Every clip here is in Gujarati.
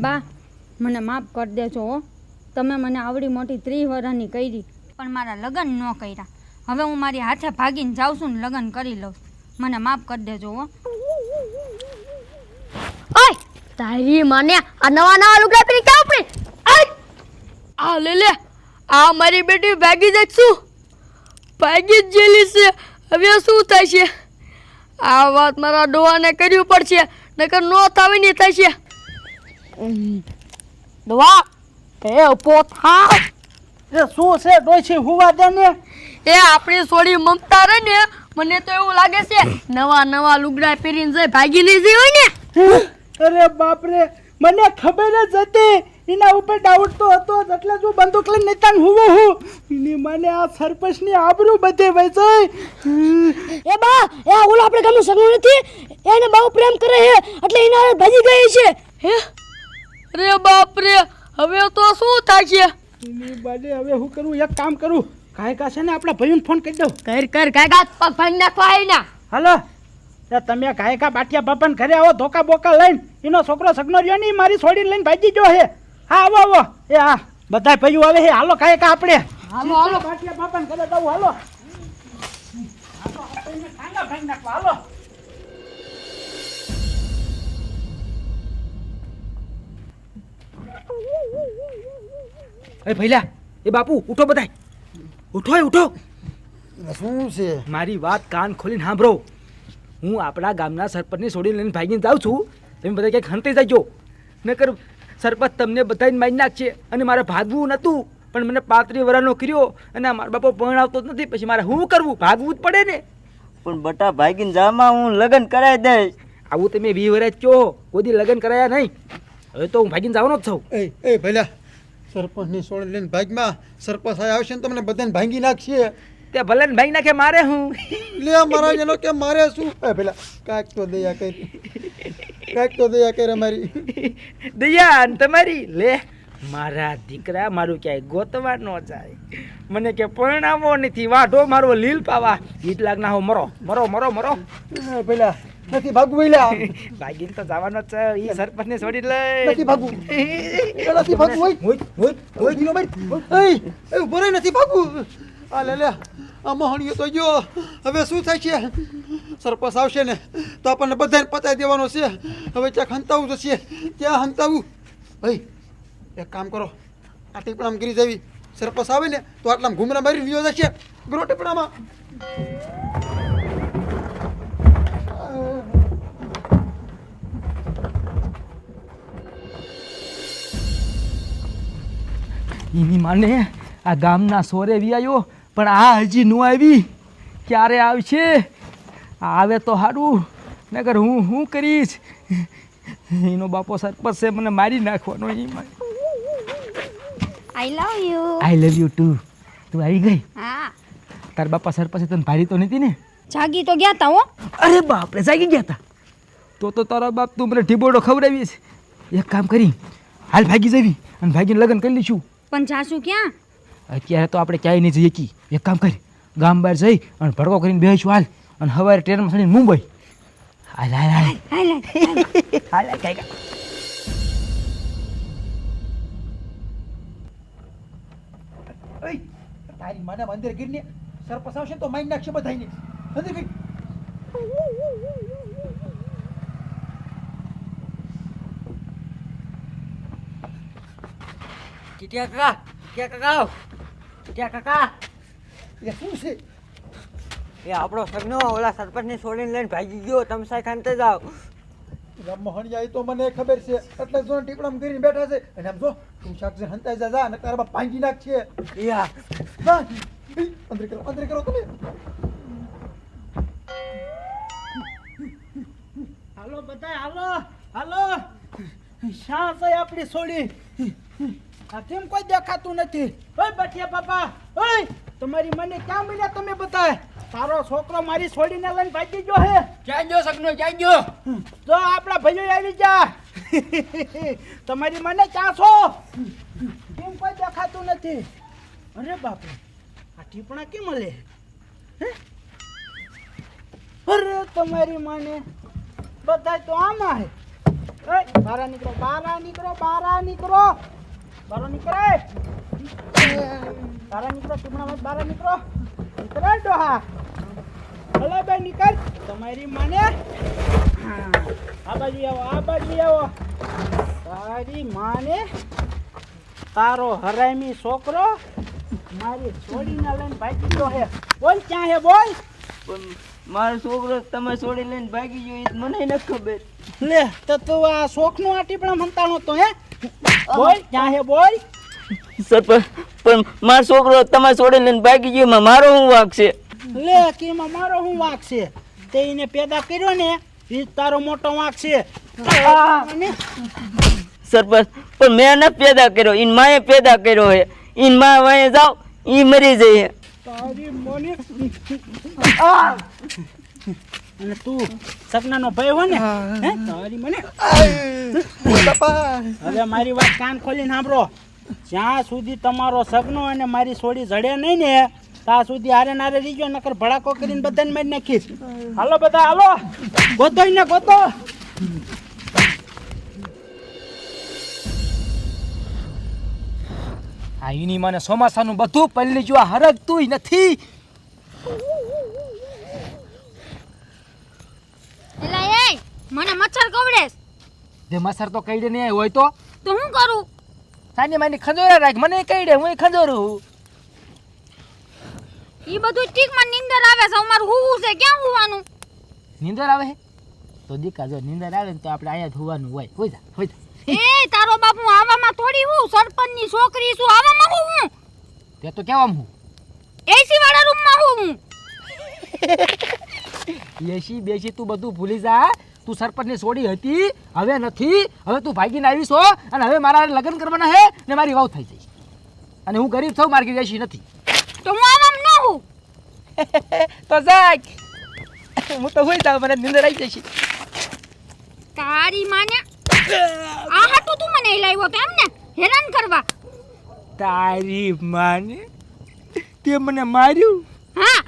બા મને માફ કરી દેજો હો. તમે મને આવડી મોટી ત્રીસ વર્ષની કરી પણ મારા લગ્ન ન કર્યા. હવે હું મારી હાથે ભાગીને જાઉં છું ને લગ્ન કરી લઉં. મને માફ કરી દેજો હો. ઓય તારી મને આ નવા નવા લુગડા પહેરી ક્યાં આપણે. આય! આ લે લે આ મારી બેટી ભાગી જશું ભાગી જ જેલી છે હવે શું થશે આ વાત મારા ડોહાને કરવી પડશે નકર નો થાવી નહીં થશે ડોહા એ પોથા એ શું છે ડોશી હુવા દે ને? એ આપણી સોડી મમતા રે ને મને તો એવું લાગે છે નવા નવા લુગડા પહેરીને જઈ ભાગી નહીં જઈ હોય ને. અરે બાપરે મને ખબર જ હતી. એના ઉપર ડાઉટ તો હતો જ એટલે જ હું બંદૂક લઈને નીતાન હુવો હું. એની મને આ સરપંચની આબરૂ બધે વેચાય એ બા એ ઓલો આપણે ગામનું સગનો નથી? એને બહુ પ્રેમ કરે છે એટલે એના ભાગી ગઈ છે. હે? રે બાપ રે હવે તો શું થશે? એની બાજે હવે હું કરું? એક કામ કરું. કાંઈ કા છે ને આપણા ભાઈઓને ફોન કરી દઉં. કર કર કાકા પગ ભાંગી નાખવા આવી ના. હાલો. તમે ગાયકા બાટિયા બાપાને ઘરે આવો ધોકા બોકા લઈને. એનો છોકરો સગનો રહ્યો નહીં મારી છોડીને લઈને ભાગી ગયો હે હા આવો આવો. એ હા. બધા ભાઈઓ આવે હે હાલો ગાયકા આપણે. હાલો હાલો. બાટિયા બાપાને ઘરે જવું હાલો. હાલો ભાંગી નાખવા. હાલો. એ ભૈલા એ બાપુ ઉઠો બધાય. ઉઠો એ ઉઠો. શું છે? મારી વાત કાન ખોલીને સાંભળો. હું આપણા ગામના સરપંચને છોડીને લઈને ભાગીને જાઉં છું. તમે બધા ક્યાંક હંતે જજો. નકર સરપંચ તમને બધાને મારી નાખશે અને મારે ભાગવું નહોતું. પણ મને પાંત્રીસ વર્ષનો કર્યો અને મારા બાપો આવતો જ નથી. પછી મારે શું કરવું? ભાગવું જ પડે ને. પણ બટા ભાગીને જામાં હું લગ્ન કરાવી દઈશ. આવું તમે વી વર્ષ કહો. કોઈ લગ્ન કરાયા નહીં. હવે તો હું ભાગીને જવાનો જ છું. એ એ ભલા સરપંચની સોળ લઈને ભાગમાં સરપંચ આવશે ને તમને બધાને ભાંગી નાખશે. તે ભલે ને ભાઈ નાખે મારે હું? લે મારા જેનો કે મારે શું? એ પેલા કાંઈક તો દયા કરી કાંઈક તો દયા કરે મારી દયા તમારી? લે મારા દીકરા મારું ક્યાંય ગોતવા ન જાય. મને કે પરણાવો નથી વાઢો મારો લીલ પાવા. ગીત લાગના હો મરો મરો મરો મરો. પેલા નથી ભાગવું ભલા ભાગીને તો જવાનો જ છે. ઈ સરપંચને છોડી લે નથી ભાગવું. એ નથી ભાગવું હોય. હોય હોય ગીનો ભાઈ એય એ ઊભો રહી નથી ભાગવું. આ લે લે. આ મહણીયો તો ગયો. હવે શું થાય છે? સરપંચ આવશે ને તો આપણને બધાને પતાવી દેવાનો છે. હવે ક્યાંક હંતાવું જશે ત્યાં હંતાવું. ભાઈ એક કામ કરો. આ ટીપણામ ગીરી જવી. સરપંચ આવે ને તો આટલામાં ઘૂમરા મારી વિયો જશે. ગ્રો ટીપણામાં. એની માને આ ગામના સોરે વી આવ્યો પણ આ હજી નો આવી. ક્યારે આવશે? આવે તો સારું નગર હું શું કરીશ? એનો બાપો સરપંચ છે મને મારી નાખવાનો એ I love you I love you too તું આવી ગઈ? હા. તાર બાપા સરપંચે તને ભારી તો નથી ને? જાગી તો ગયા તા હો. અરે બાપ રે જાગી ગયા હતા તો તો તારા બાપ તું મને ઢીબોડો ખવડાવીશ એક કામ કરી હાલ ભાગી જવી અને ભાગીને લગ્ન કરી લઈશું. પણ જાશું ક્યાં? અત્યારે તો આપણે ક્યાંય નહીં જઈએ કી. એક કામ કરી ગામ બહાર જઈ અને ભડકો કરીને બેસીશું હાલ. અને સવારે ટ્રેનમાં ચડીને મુંબઈ. હાલ હાલ હાલ. હાલ હાલ હાલ હાલ. તારી માના મંદિર ગીરને સર આવશે તો મારી નાખશે બધાને અંદર ગઈ ટીટિયા કાકા ટીટિયા કાકા ટીટિયા કાકા એ શું છે? એ આપણો સગનો ઓલા સરપંચને છોડીને લઈને ભાગી ગયો. તમે સાહેબ જાવ રમહણિયા એ તો મને ખબર છે એટલે જો ટીપડામાં કરીને બેઠા છે. અને આમ જો તું શાકજી હંતાઈ જા જા અને તારા બાપ ભાંગી નાખશે યા. અંદર કરો અંદર કરો તમે. હાલો બધા હાલો હાલો. શા છે આપણી છોડી. કેમ કોઈ દેખાતું નથી. ઓય બટિયા બાપા ઓય તમારી મને ક્યાં મળ્યા તમે બધા તારો છોકરો મારી છોડીને લઈને ભાગી ગયો હે. ક્યાં ગયો સગનો? ક્યાં ગયો? તો આપણા ભાઈઓ આવી જા તમારી મને ક્યાં છો? કેમ કોઈ દેખાતું નથી. અરે બાપરે આ ટીપણા કેમ મળે હે? અરે તમારી માને બધા તો આમાં હે. બારા નીકળો બારા નીકળો બારા નીકળો. બારો નીકળે. બારા નીકળો ટીમણામાં બારા નીકળો. નીકળે ડોહા. હલો ભાઈ નીકળ. તમારી માને. આ બાજુ આવો, આ બાજુ આવો. તારી માને તારો હરામી છોકરો મારી છોડીને લઈને ભાગી ગયો હે. બોલ, ક્યાં હે બોલ? મારો છોકરો તમે છોડી લઈને ભાગી ગયો એ મને ન ખબર. લે તો તું આ શોખનું આ ટીપણા મનતા તો હે? બોલ ક્યાં હે બોલ? સર પણ મારો છોકરો તમારે છોડી લઈને ભાગી ગયો મારો હું વાક છે? લે કીમાં મારો શું વાક છે? તે એને પેદા કર્યો ને એ તારો મોટો વાંક છે. સરપંચ પણ મેં ન પેદા કર્યો ઈન માએ પેદા કર્યો હે. ઈન મા વાંહે જાવ ઈ મરી જઈએ. તારી મોને અને તું સપનાનો ભાઈ હો ને હે તારી મને. હવે મારી વાત કાન ખોલીને સાંભળો. જ્યાં સુધી તમારો સગનો અને મારી સોડી જડે નહીં ને ત્યાં સુધી હારે નારે રીજો નકર ભડાકો કરીને બધાને મારી નાખીશ. હાલો બધા હાલો. ગોતો ને ગોતો. આ એની મને ચોમાસાનું બધું પલ્લી જો હરકતું નથી એલા એ મને મચ્છર કવડે જે મચ્છર તો કઈડે નહીં હોય તો? તો હું કરું? સાની માની ખંજોરા રાખ મને કઈડે હું ખંજોરું. ઈ બધું ઠીકમાં નીંદર આવે છે અમારું હુવું છે ક્યાં હુવાનું? નીંદર આવે હે? તો દીકા જો નીંદર આવે ને તો આપણે અહીંયા ધોવાનું હોય. હોય જા હોય જા. એ તારો બાપુ આવામાં થોડી હું સરપંચની છોકરી છું આવામાં હું હું? તે તો કેવામ હું? એસી વાળા રૂમમાં હું હું? એસી બેસી તું બધું ભૂલી જા તું સરપંચને છોડી હતી હવે નથી. હવે તું ભાગીને આવી છો અને હવે મારા લગ્ન કરવાના હે ને મારી વાવ થઈ જઈ અને હું ગરીબ થઉં મારી જઈશ નથી. તો હું આમ ન હું તો જાગ. હું તો હોય મને નિંદર આવી જશે. તારી માને આ હાટું તું મને લાવ્યો તો એમ ને? હેરાન કરવા. તારી માને તે મને માર્યું. હા.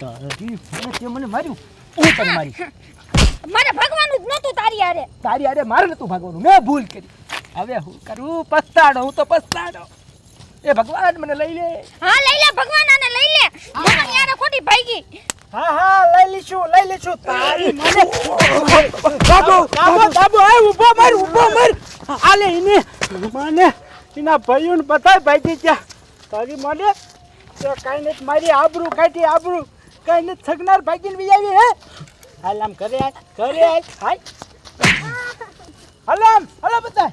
તારી માને તે મને માર્યું. હું તને મારી મારે ભાગવાનું જ નતું તારી આરે તારી આરે મારે નતું ભાગવાનું. મેં ભૂલ કરી. હવે હું કરું પસ્તાડો હું તો પસ્તાડો. એ ભગવાન મને લઈ લે. હા લઈ લે ભગવાન આને લઈ લે. ભગવાન યાર ખોટી ભાગી. હા હા લઈ લીશું લઈ લીશું. તારી મને બાબુ બાબુ બાબુ આ ઊભો મર ઊભો મર. આલે ઇને મને એના ભાઈઓને બતાય બધા ત્યાં તારી મને તો કાંઈ નથી. મારી આબરૂ કાઢી આબરૂ. કાંઈ નથી. સગનાર ભાગીને બી આવી હે? હાલ આમ કરે હાલ કરે હાલ. હાલ. હાલ બધા